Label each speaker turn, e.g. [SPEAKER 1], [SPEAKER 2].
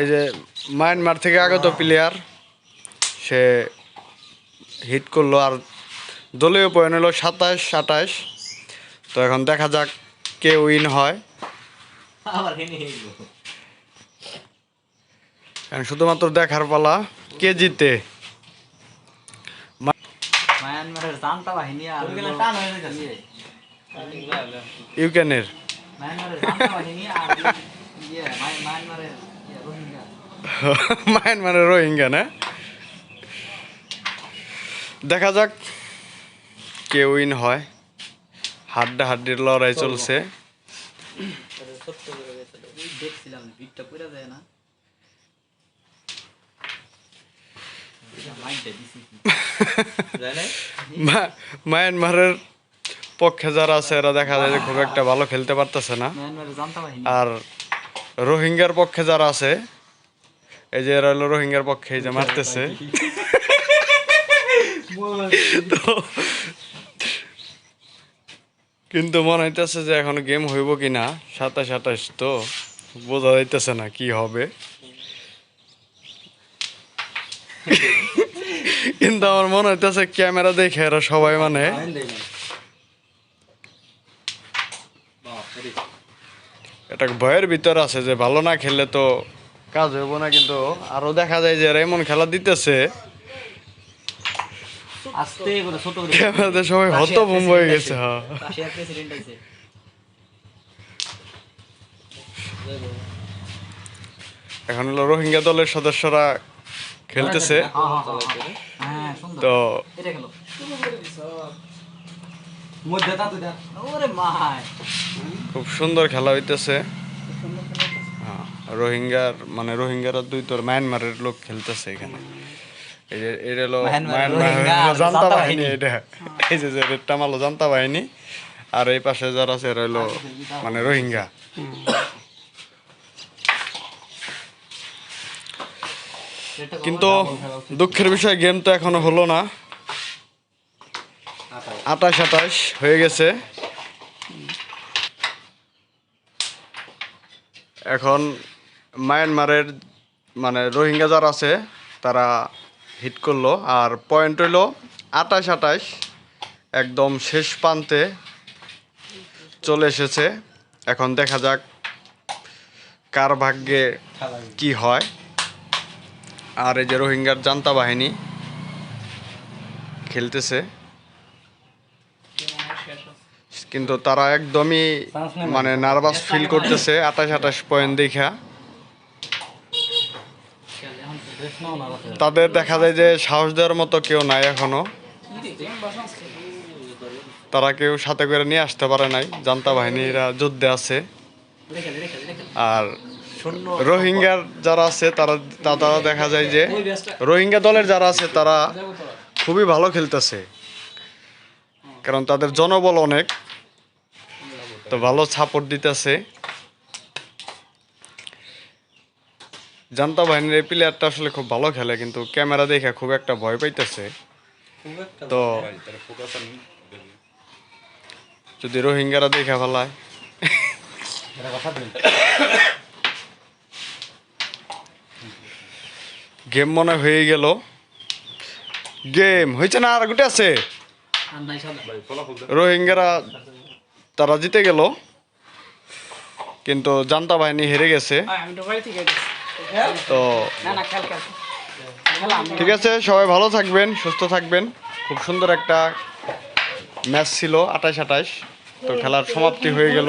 [SPEAKER 1] এই যে মায়ানমার থেকে আগত প্লেয়ার সে হিট করল আর দলীয় পয়েন্ট হলো সাতাশ আঠাশ। তো এখন দেখা যাক কে উইন হয়। শুধুমাত্র দেখার পালা কে জিতে?
[SPEAKER 2] মায়ানমারের জান্তা বাহিনী আর
[SPEAKER 3] ওইগুলো টান
[SPEAKER 1] ইউক্রেনের।
[SPEAKER 2] মায়ানমারের রোহিঙ্গা
[SPEAKER 1] না দেখা যাক কে উইন হয়। হাড্ডা হাড্ডির লড়াই চলছে। মায়ানমারের পক্ষে যারা আছে এরা দেখা যায় যে খুব একটা ভালো খেলতে পারতেছে না। আর রোহিঙ্গার পক্ষে যারা আছে এই যে এরা হলো রোহিঙ্গার পক্ষে এই যে মারতেছে। তো কিন্তু মনে হইতেছে যে এখন গেম হইব কি না সাতাশ সাতাশ তো বোঝা যাইতেছে না কি হবে। কিন্তু আমার মনে হইতেছে ক্যামেরা দেখে এরা সবাই মানে এটা ভয়ের ভিতর আছে যে ভালো না খেললে তো কাজ হইব না কিন্তু আরও দেখা যায় যে এরা এমন খেলা দিতেছে।
[SPEAKER 2] আস্তে করে ছোট করে।
[SPEAKER 1] সবাই হতভম্ব হয়ে গেছে হ্যাঁ। এখন হলো রোহিঙ্গা দলের সদস্যরা খেলতেছে।
[SPEAKER 2] হ্যাঁ, হ্যাঁ
[SPEAKER 1] তো
[SPEAKER 2] এটা খেলো
[SPEAKER 3] মধ্যে তা তুই দেখ।
[SPEAKER 2] ওরে মাই
[SPEAKER 1] খুব সুন্দর খেলা হইতেছে। হ্যাঁ, রোহিঙ্গার মানে রোহিঙ্গারা দুই তোর মায়ানমারের লোক খেলতেছে এখানে। এটা হলো
[SPEAKER 2] আর
[SPEAKER 1] জান্তা
[SPEAKER 2] জান্তা
[SPEAKER 1] বাহিনী
[SPEAKER 2] বাহিনী।
[SPEAKER 1] এটা। এই যে যে রেডটা মারলো বাহিনী। আর এই পাশে যারা আছে এরা হলো মানে রোহিঙ্গা। কিন্তু দুঃখের বিষয় গেম তো এখনও হলো না। আটাশ আটাশ হয়ে গেছে। এখন মায়ানমারের মানে রোহিঙ্গা যারা আছে, তারা হিট করল। আর পয়েন্ট হইল আটাশ আটাশ একদম শেষ প্রান্তে চলে এসেছে। এখন দেখা যাক কার ভাগ্যে কি হয়। আর এই যে রোহিঙ্গার জান্তা বাহিনী খেলতেছে। কিন্তু তারা একদমই মানে নার্ভাস ফিল করতেছে আঠাশ আঠাশ পয়েন্ট দেখা। তাদের দেখা যায় যে সাহস দেওয়ার মতো কেউ নাই এখনও। তারা কেউ সাথে করে নিয়ে আসতে পারে নাই, জান্তা বাহিনীরা যুদ্ধে আছে। আর রোহিঙ্গার যারা আছে, তারা তারা দেখা যায় যে রোহিঙ্গা দলের যারা আছে, তারা খুবই ভালো খেলতেছে। কারণ তাদের জনবল অনেক। তো ভালো সাপোর্ট দিতেছে। জান্তা বাহিনীর এই প্লেয়ারটা আসলে খুব ভালো খেলে, কিন্তু ক্যামেরা দেখে খুব একটা ভয় পাইতেছে। তো যদি রোহিঙ্গারা দেখে ফেলায়। গেম মনে হয়ে গেল। গেম হয়েছে না আর গোটে আছে? রোহিঙ্গারা তারা জিতে গেল কিন্তু জান্তা বাহিনী হেরে গেছে।
[SPEAKER 4] তো বাড়ি থেকে গেছি।
[SPEAKER 1] তো
[SPEAKER 4] না না খেল খেল। খেলাম
[SPEAKER 1] ঠিক আছে সবাই ভালো থাকবেন সুস্থ থাকবেন। খুব সুন্দর একটা ম্যাচ ছিল আঠাশ আঠাশ। তো খেলার সমাপ্তি হয়ে গেল।